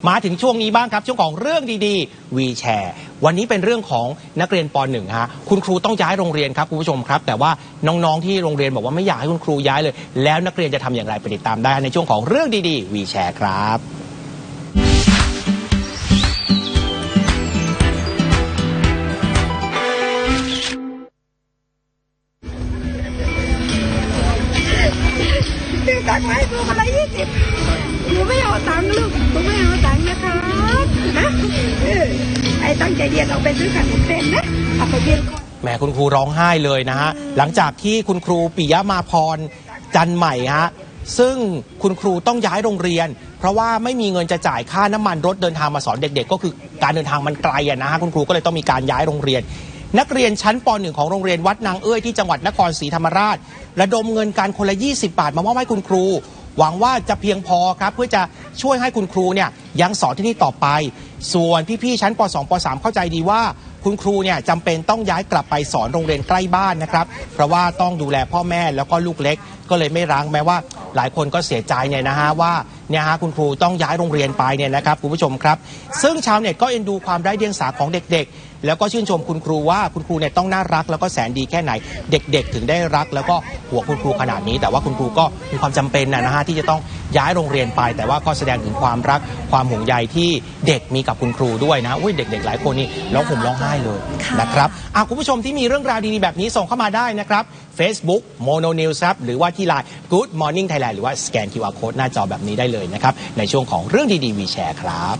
มาถึงช่วงนี้บ้างครับ ช่วงของเรื่องดีๆวีแชร์ วันนี้เป็นเรื่องของนักเรียนป .1 ฮะคุณครูต้องย้ายโรงเรียนครับคุณผู้ชมครับ แต่ว่าน้องๆที่โรงเรียนบอกว่าไม่อยากให้คุณครูย้ายเลย แล้วนักเรียนจะทำอย่างไรไปติดตามได้ ในช่วงของเรื่องดีๆวีแชร์ครับตังค์มาให้กูคนละยี่สิบหนูไม่เอาตังค์ลูก นะไอ้ตั้งใจเรียนเอาไปซื้อขนมเส้นนะเอาไปเรียนก่อนแหมคุณครูร้องไห้เลยนะฮะหลังจากที่คุณครูปิยมาพรจันใหม่ฮะซึ่งคุณครูต้องย้ายโรงเรียน เพราะว่าไม่มีเงินจะจ่ายค่าน้ำมันรถเดินทางมาสอนเด็ก ๆ ก็คือการเดินทางมันไกลอะนะฮะคุณครูก็เลยต้องมีการย้ายโรงเรียน นักเรียนชั้นป .1 ของโรงเรียนวัดนางเอ้ยที่จังหวัดนครศรีธรรมราช ระดมเงินการคนละ 20 บาทมามอบให้คุณครู หวังว่าจะเพียงพอครับเพื่อจะช่วยให้คุณครูเนี่ยยังสอนที่นี่ต่อไป ส่วนพี่ๆชั้นป .2 ป .3 เข้าใจดีว่าคุณครูเนี่ยจำเป็นต้องย้ายกลับไปสอนโรงเรียนใกล้บ้านนะครับ เพราะว่าต้องดูแลพ่อแม่แล้วก็ลูกเล็ก ก็เลยไม่ร้างแม้ว่า หลายคนก็เสียใจเนี่ยนะฮะว่าเนี่ยฮะคุณครูต้องย้ายโรงเรียนไปเนี่ยนะครับคุณผู้ชมครับ ซึ่งชาวเน็ตก็เอ็นดูความไร้เดียงสาของเด็ก ๆ แล้วก็ชื่นชมคุณครูว่าคุณครูเนี่ยต้องน่ารัก แล้วก็แสนดีแค่ไหนเด็ก ๆ ถึงได้รัก แล้วก็หัวงคุณครูขนาดนี้ แต่ว่าคุณครูก็มีความจำเป็นนะฮะที่จะต้อง ย้ายโรงเรียนไป แต่ว่าก็แสดงถึงความรักความห่วงใยที่เด็กมีกับคุณครูด้วยนะอุ้ยเด็ก ๆ หลายคนนี่ร้องห่มร้องไห้เลยค่ะนะครับอะคุณผู้ชมที่มีเรื่องราวดีๆแบบนี้ส่งเข้ามาได้นะครับ Facebook Mono News ครับหรือว่าที่ไลน์ Good Morning Thailand หรือว่าสแกน QR Code หน้าจอแบบนี้ได้เลยนะครับในช่วงของเรื่องดีๆวีแชร์ครับ